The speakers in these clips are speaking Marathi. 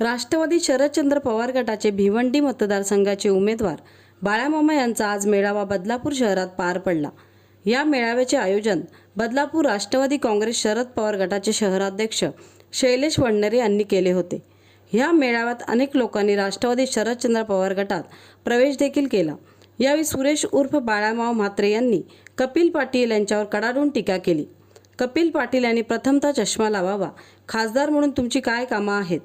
राष्ट्रवादी शरदचंद्र पवार गटाचे भिवंडी मतदारसंघाचे उमेदवार बाळामामा यांचा आज मेळावा बदलापूर शहरात पार पडला. या मेळाव्याचे आयोजन बदलापूर राष्ट्रवादी काँग्रेस शरद पवार गटाचे शहराध्यक्ष शैलेश वडनेरे यांनी केले होते. ह्या मेळाव्यात अनेक लोकांनी राष्ट्रवादी शरदचंद्र पवार गटात प्रवेश देखील केला. यावेळी सुरेश उर्फ बाळामाव म्हात्रे यांनी कपिल पाटील यांच्यावर कडाडून टीका केली. कपिल पाटील यांनी प्रथमतः चष्मा लावावा. खासदार म्हणून तुमची काय कामं आहेत?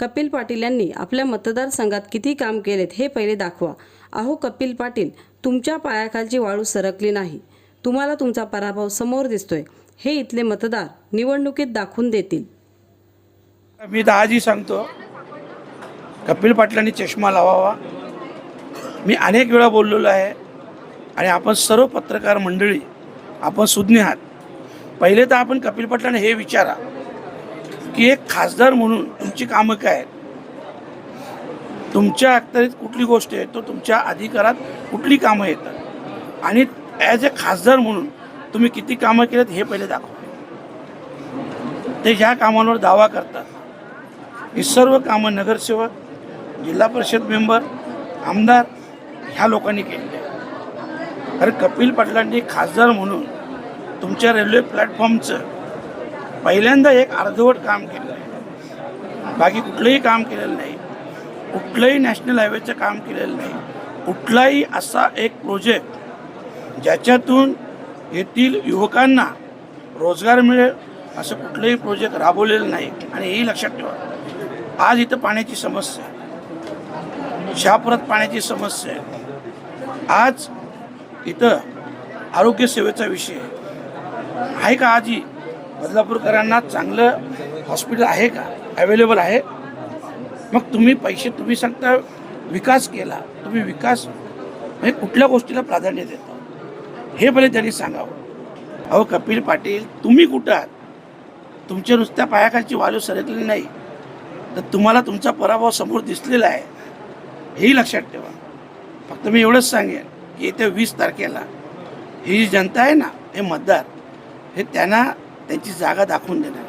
कपिल पाटील यांनी आपल्या मतदारसंघात किती काम केलेत हे पहिले दाखवा. अहो कपिल पाटील तुमच्या पायाखालची वाळू सरकली नाही. तुम्हाला तुमचा पराभव समोर दिसतोय. हे इथले मतदार निवडणुकीत दाखवून देतील. मी तर आजही सांगतो कपिल पाटलांनी चष्मा लावावा. मी अनेक वेळा बोललेलो आहे आणि आपण सर्व पत्रकार मंडळी आपण सुज्ञ आहात. पहिले तर आपण कपिल पाटलांना हे विचारा की एक खासदार म्हणून तुमची कामं काय आहेत? तुमच्या अखत्यारीत कुठली गोष्ट आहे? तो तुमच्या अधिकारात कुठली कामं येतात? आणि ॲज अ खासदार म्हणून तुम्ही किती कामं केलेत हे पहिले दाखवा. ते ज्या कामांवर दावा करतात. ही सर्व कामं नगरसेवक जिल्हा परिषद मेंबर आमदार ह्या लोकांनी केलेली आहे कारण कपिल पाटलांनी खासदार म्हणून तुमच्या रेल्वे प्लॅटफॉर्मचं पहिल्यांदा एक अर्धवट काम केलेलं आहे. बाकी कुठलंही काम केलेलं नाही. कुठलंही नॅशनल हायवेचं काम केलेलं नाही. कुठलाही असा एक प्रोजेक्ट ज्याच्यातून येथील युवकांना रोजगार मिळेल असं कुठलंही प्रोजेक्ट राबवलेलं नाही. आणि हेही लक्षात ठेवा आज इथं पाण्याची समस्या आहे. शहापुरात पाण्याची समस्या आहे. आज इथं आरोग्यसेवेचा विषय आहे. आहे का आजही बदलापूरकरांना चांगलं हॉस्पिटल आहे का? अवेलेबल आहे? मग तुम्ही पैसे तुम्ही सांगता विकास केला तुम्ही विकास म्हणजे कुठल्या गोष्टीला प्राधान्य देता? हे पहिले त्यांनी सांगावं. अहो कपिल पाटील तुम्ही कुठं आहात? तुमच्या नुसत्या पायाखालची वालू सरकलेली नाही. तर तुम्हाला तुमचा पराभव समोर दिसलेला आहे. हेही लक्षात ठेवा. फक्त मी एवढंच सांगेन की येत्या वीस तारखेला ही जी जनता आहे ना हे मतदार हे त्यांना त्यांची जागा दाखवून देणार.